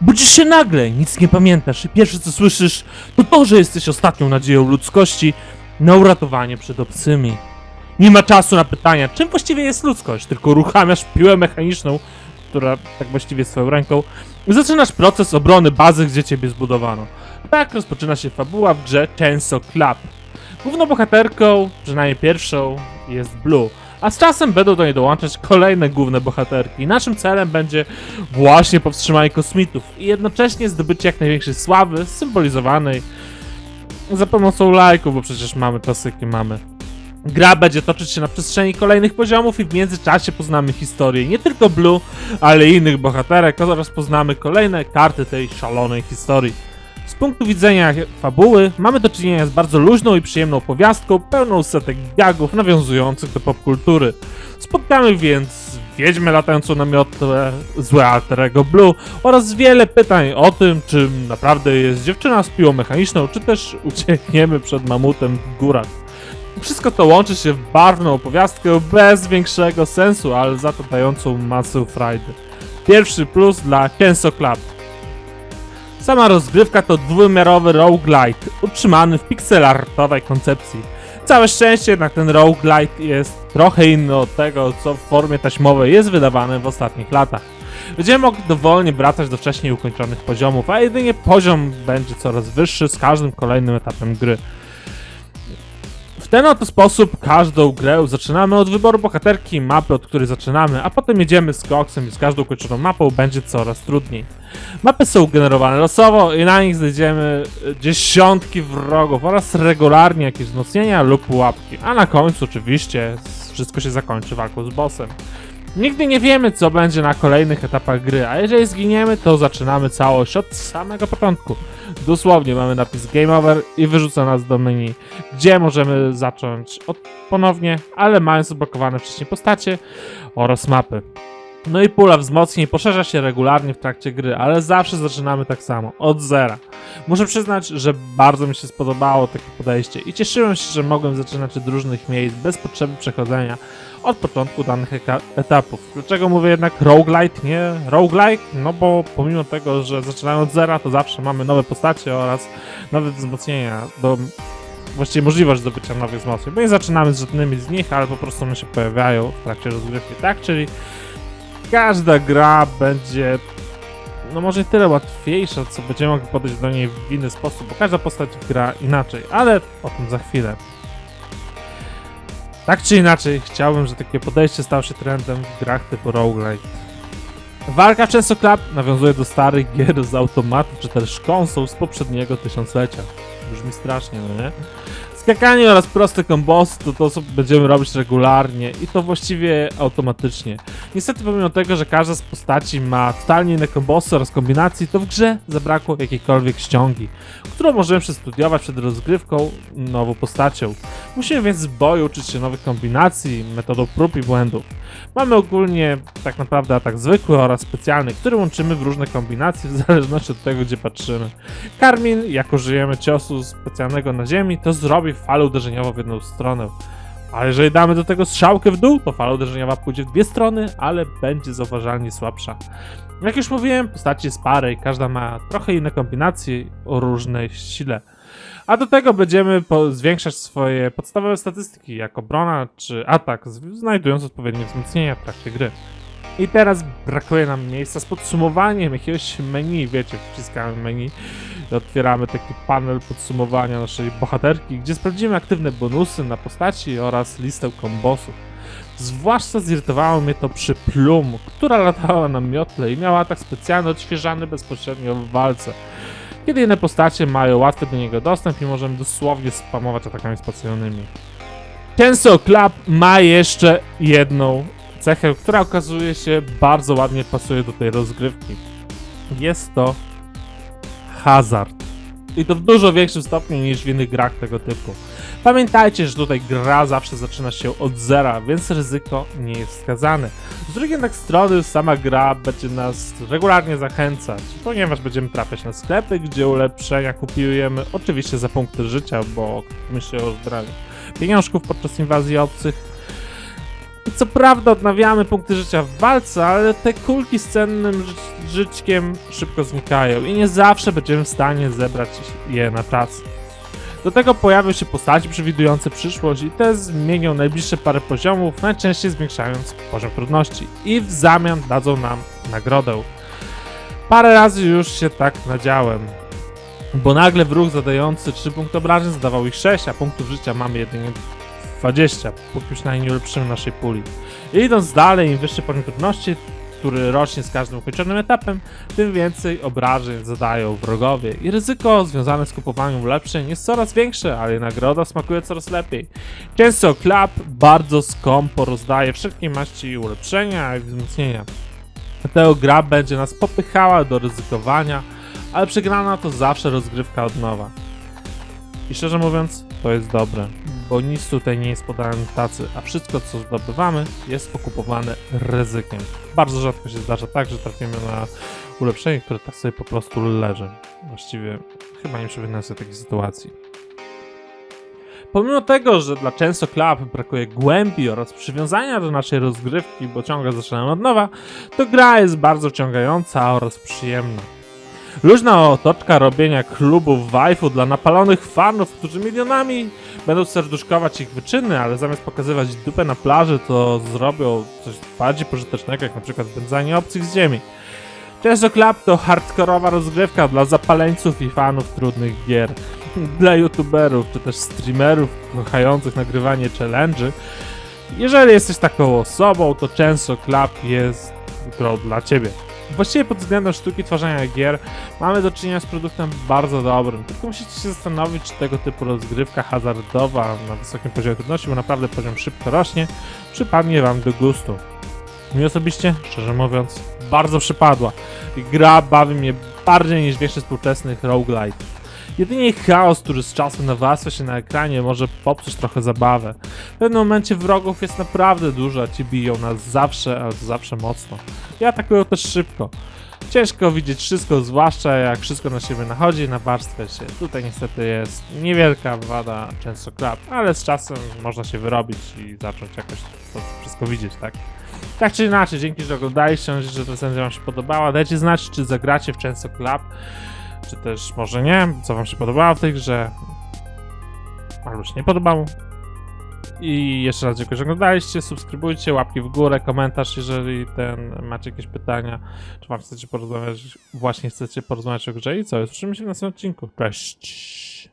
Budzisz się nagle, nic nie pamiętasz i pierwsze co słyszysz to to, że jesteś ostatnią nadzieją ludzkości na uratowanie przed obcymi. Nie ma czasu na pytania, czym właściwie jest ludzkość, tylko uruchamiasz piłę mechaniczną, która tak właściwie swoją ręką, i zaczynasz proces obrony bazy, gdzie ciebie zbudowano. Tak rozpoczyna się fabuła w grze Chainsaw Club. Główną bohaterką, przynajmniej pierwszą, jest Blue, a z czasem będą do niej dołączać kolejne główne bohaterki. Naszym celem będzie właśnie powstrzymanie kosmitów i jednocześnie zdobycie jak największej sławy, symbolizowanej za pomocą lajków, bo przecież mamy czasy, jakie mamy. Gra będzie toczyć się na przestrzeni kolejnych poziomów i w międzyczasie poznamy historię nie tylko Blue, ale i innych bohaterek oraz poznamy kolejne karty tej szalonej historii. Z punktu widzenia fabuły mamy do czynienia z bardzo luźną i przyjemną opowiastką, pełną setek gagów nawiązujących do popkultury. Spotkamy więc wiedźmę latającą na miotle, złe alterego Blue oraz wiele pytań o tym, czym naprawdę jest dziewczyna z piłą mechaniczną, czy też uciekniemy przed mamutem w górach. Wszystko to łączy się w barwną opowiastkę bez większego sensu, ale za to dającą masę frajdy. Pierwszy plus dla Kenso Club. Sama rozgrywka to dwuwymiarowy roguelite, utrzymany w pixelartowej koncepcji. Całe szczęście jednak ten roguelite jest trochę inny od tego, co w formie taśmowej jest wydawane w ostatnich latach. Będziemy mogli dowolnie wracać do wcześniej ukończonych poziomów, a jedynie poziom będzie coraz wyższy z każdym kolejnym etapem gry. Ten oto sposób każdą grę zaczynamy od wyboru bohaterki mapy, od której zaczynamy, a potem jedziemy z koksem i z każdą ukończoną mapą będzie coraz trudniej. Mapy są generowane losowo i na nich znajdziemy e, dziesiątki wrogów oraz regularnie jakieś wzmocnienia lub pułapki, a na końcu oczywiście wszystko się zakończy walką z bossem. Nigdy nie wiemy, co będzie na kolejnych etapach gry, a jeżeli zginiemy, to zaczynamy całość od samego początku. Dosłownie mamy napis Game Over i wyrzuca nas do menu, gdzie możemy zacząć od ponownie, ale mając zablokowane wcześniej postacie oraz mapy. No i pula wzmocnień poszerza się regularnie w trakcie gry, ale zawsze zaczynamy tak samo, od zera. Muszę przyznać, że bardzo mi się spodobało takie podejście i cieszyłem się, że mogłem zaczynać od różnych miejsc bez potrzeby przechodzenia od początku danych etapów. Dlaczego mówię jednak roguelite, nie roguelike? No bo pomimo tego, że zaczynamy od zera, to zawsze mamy nowe postacie oraz nowe wzmocnienia do właściwie możliwość zdobycia nowych wzmocnień, bo nie zaczynamy z żadnymi z nich, ale po prostu one się pojawiają w trakcie rozgrywki, tak? Czyli każda gra będzie no może tyle łatwiejsza, co będziemy mogli podejść do niej w inny sposób, bo każda postać gra inaczej, ale o tym za chwilę. Tak czy inaczej, chciałbym, że takie podejście stało się trendem w grach typu roguelite. Walka Często Club nawiązuje do starych gier z automatu, czy też konsol z poprzedniego tysiąclecia. Brzmi strasznie, no nie? Skakanie oraz proste kombosy to to, co będziemy robić regularnie i to właściwie automatycznie. Niestety pomimo tego, że każda z postaci ma totalnie inne kombosy oraz kombinacji, to w grze zabrakło jakiejkolwiek ściągi, którą możemy przestudiować przed rozgrywką nową postacią. Musimy więc z boju uczyć się nowych kombinacji, metodą prób i błędów. Mamy ogólnie tak naprawdę atak zwykły oraz specjalny, który łączymy w różne kombinacje w zależności od tego, gdzie patrzymy. Karmin, jako żyjemy ciosu specjalnego na ziemi, to zrobi falę uderzeniową w jedną stronę. A jeżeli damy do tego strzałkę w dół, to fala uderzeniowa pójdzie w dwie strony, ale będzie zauważalnie słabsza. Jak już mówiłem, postaci parę i każda ma trochę inne kombinacje o różnej sile. A do tego będziemy zwiększać swoje podstawowe statystyki, jak obrona czy atak, znajdując odpowiednie wzmocnienia w trakcie gry. I teraz brakuje nam miejsca z podsumowaniem jakiegoś menu, wiecie, wciskamy menu otwieramy taki panel podsumowania naszej bohaterki, gdzie sprawdzimy aktywne bonusy na postaci oraz listę kombosów. Zwłaszcza zirytowało mnie to przy Plum, która latała na miotle i miała atak specjalny odświeżany bezpośrednio w walce. Kiedy inne postacie mają łatwy do niego dostęp i możemy dosłownie spamować atakami specjalnymi. Tenso Club ma jeszcze jedną cechę, która okazuje się bardzo ładnie pasuje do tej rozgrywki. Jest to hazard. I to w dużo większym stopniu niż w innych grach tego typu. Pamiętajcie, że tutaj gra zawsze zaczyna się od zera, więc ryzyko nie jest wskazane. Z drugiej jednak strony sama gra będzie nas regularnie zachęcać, ponieważ będziemy trafiać na sklepy, gdzie ulepszenia kupujemy oczywiście za punkty życia, bo my się rozbrali pieniążków podczas inwazji obcych. Co prawda odnawiamy punkty życia w walce, ale te kulki z cennym ży żyćkiem szybko znikają i nie zawsze będziemy w stanie zebrać je na czas. Do tego pojawią się postaci przewidujące przyszłość i te zmienią najbliższe parę poziomów, najczęściej zwiększając poziom trudności i w zamian dadzą nam nagrodę. Parę razy już się tak nadziałem. Bo nagle wróg zadający 3 punkty obrażeń zadawał ich 6, a punktów życia mamy jedynie 20. Punkt już najlepszym naszej puli. I idąc dalej, im wyższy poziom trudności, który rośnie z każdym ukończonym etapem, tym więcej obrażeń zadają wrogowie. I ryzyko związane z kupowaniem ulepszeń jest coraz większe, ale nagroda smakuje coraz lepiej. Często klap bardzo skąpo rozdaje wszelkie maści ulepszenia i wzmocnienia. Dlatego gra będzie nas popychała do ryzykowania, ale przegrana to zawsze rozgrywka od nowa. I szczerze mówiąc, to jest dobre, bo nic tutaj nie jest podane tacy, a wszystko co zdobywamy jest okupowane ryzykiem. Bardzo rzadko się zdarza tak, że trafimy na ulepszenie, które tak sobie po prostu leży. Właściwie chyba nie przypominam sobie takiej sytuacji. Pomimo tego, że dla często klap brakuje głębi oraz przywiązania do naszej rozgrywki, bo ciągle zaczynamy od nowa, to gra jest bardzo wciągająca oraz przyjemna. Luźna otoczka robienia klubów waifu dla napalonych fanów, którzy milionami będą serduszkować ich wyczyny, ale zamiast pokazywać dupę na plaży, to zrobią coś bardziej pożytecznego, jak na przykład spędzanie obcych z ziemi. Często Club to hardkorowa rozgrywka dla zapaleńców i fanów trudnych gier. Dla youtuberów czy też streamerów kochających nagrywanie challenge'y. Jeżeli jesteś taką osobą, to często Club jest grą dla ciebie. Właściwie pod względem sztuki tworzenia gier mamy do czynienia z produktem bardzo dobrym. Tylko musicie się zastanowić, czy tego typu rozgrywka hazardowa na wysokim poziomie trudności, bo naprawdę poziom szybko rośnie, przypadnie wam do gustu. Mi osobiście, szczerze mówiąc, bardzo przypadła. Gra bawi mnie bardziej niż większość współczesnych roguelite. Jedynie chaos, który z czasem nawarstwia się na ekranie, może popsuć trochę zabawę. W pewnym momencie wrogów jest naprawdę dużo, a ci biją nas zawsze, to zawsze mocno. I atakują też szybko. Ciężko widzieć wszystko, zwłaszcza jak wszystko na siebie nachodzi, nawarstwia się. Tutaj niestety jest niewielka wada często klap, ale z czasem można się wyrobić i zacząć jakoś to wszystko widzieć, tak? Tak czy inaczej, dzięki, że oglądaliście, że recenzja wam się podobała. Dajcie znać, czy zagracie w Często Club, czy też może nie, co wam się podobało w tej grze, albo się nie podobało. I jeszcze raz dziękuję, że oglądaliście, subskrybujcie, łapki w górę, komentarz, jeżeli ten macie jakieś pytania, czy wam chcecie porozmawiać, właśnie chcecie porozmawiać o grze i co, słyszymy się w następnym odcinku. Cześć!